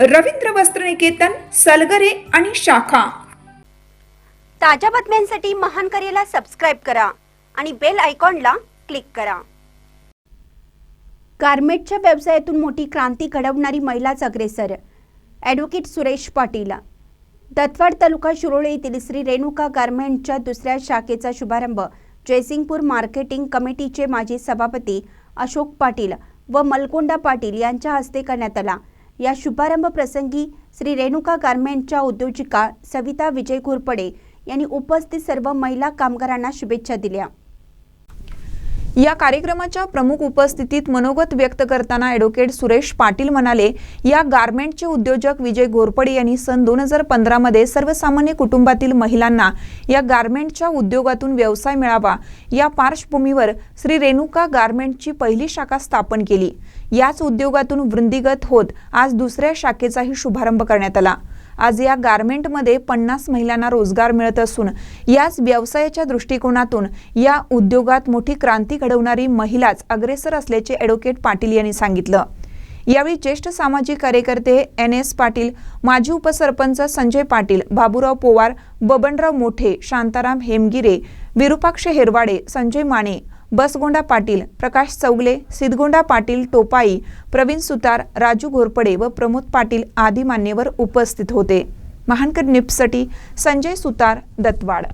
रवींद्र वस्त्रनिकेतन सलगरे आणि शाखा. ताज्या बातम्यांसाठी महान करेला सबस्क्राईब करा आणि बेल आयकॉनला क्लिक करा. गारमेंटच्या व्यवसायातून मोठी क्रांती घडवणारी महिलाच अग्रेसर ॲडव्होकेट सुरेश पाटील. दत्तवाड तालुका शिरोळे येथील श्री रेणुका गारमेंटच्या दुसऱ्या शाखेचा शुभारंभ. जयसिंगपूर मार्केटिंग कमिटीचे माजी सभापती अशोक पाटील व मलकोंडा पाटील यांच्या हस्ते करण्यात आला. या शुभारंभ प्रसंगी श्री रेणुका गारमेंटच्या उद्योजिका सविता विजय घोरपडे यांनी उपस्थित सर्व महिला कामगारांना शुभेच्छा दिल्या. या कार्यक्रमाच्या प्रमुख उपस्थितीत मनोगत व्यक्त करताना ॲडव्होकेट सुरेश पाटील म्हणाले या गारमेंटचे उद्योजक विजय घोरपडे यांनी सन दोन हजार पंधरामध्ये सर्वसामान्य कुटुंबातील महिलांना या गारमेंटच्या उद्योगातून व्यवसाय मिळावा या पार्श्वभूमीवर श्री रेणुका गारमेंटची पहिली शाखा स्थापन केली. याच उद्योगातून वृंदीगत होत आज दुसऱ्या शाखेचाही शुभारंभ करण्यात आला. आज या गारमेंटमध्ये पन्नास महिलांना रोजगार मिळत असून याच व्यवसायाच्या दृष्टिकोनातून या उद्योगात मोठी क्रांती घडवणारी महिलाच अग्रेसर असल्याचे ॲडव्होकेट पाटील यांनी सांगितलं. यावेळी ज्येष्ठ सामाजिक कार्यकर्ते एन एस पाटील माजी उपसरपंच संजय पाटील बाबूराव पोवार बबनराव मोठे शांताराम हेमगिरे विरुपाक्ष हेरवाडे संजय माने बसगोंडा पाटील प्रकाश चौगले सिद्धगोंडा पाटील टोपाई प्रवीण सुतार राजू घोरपडे व प्रमोद पाटील आदी मान्यवर उपस्थित होते. महानकर निप्ससाठी संजय सुतार दत्तवाड.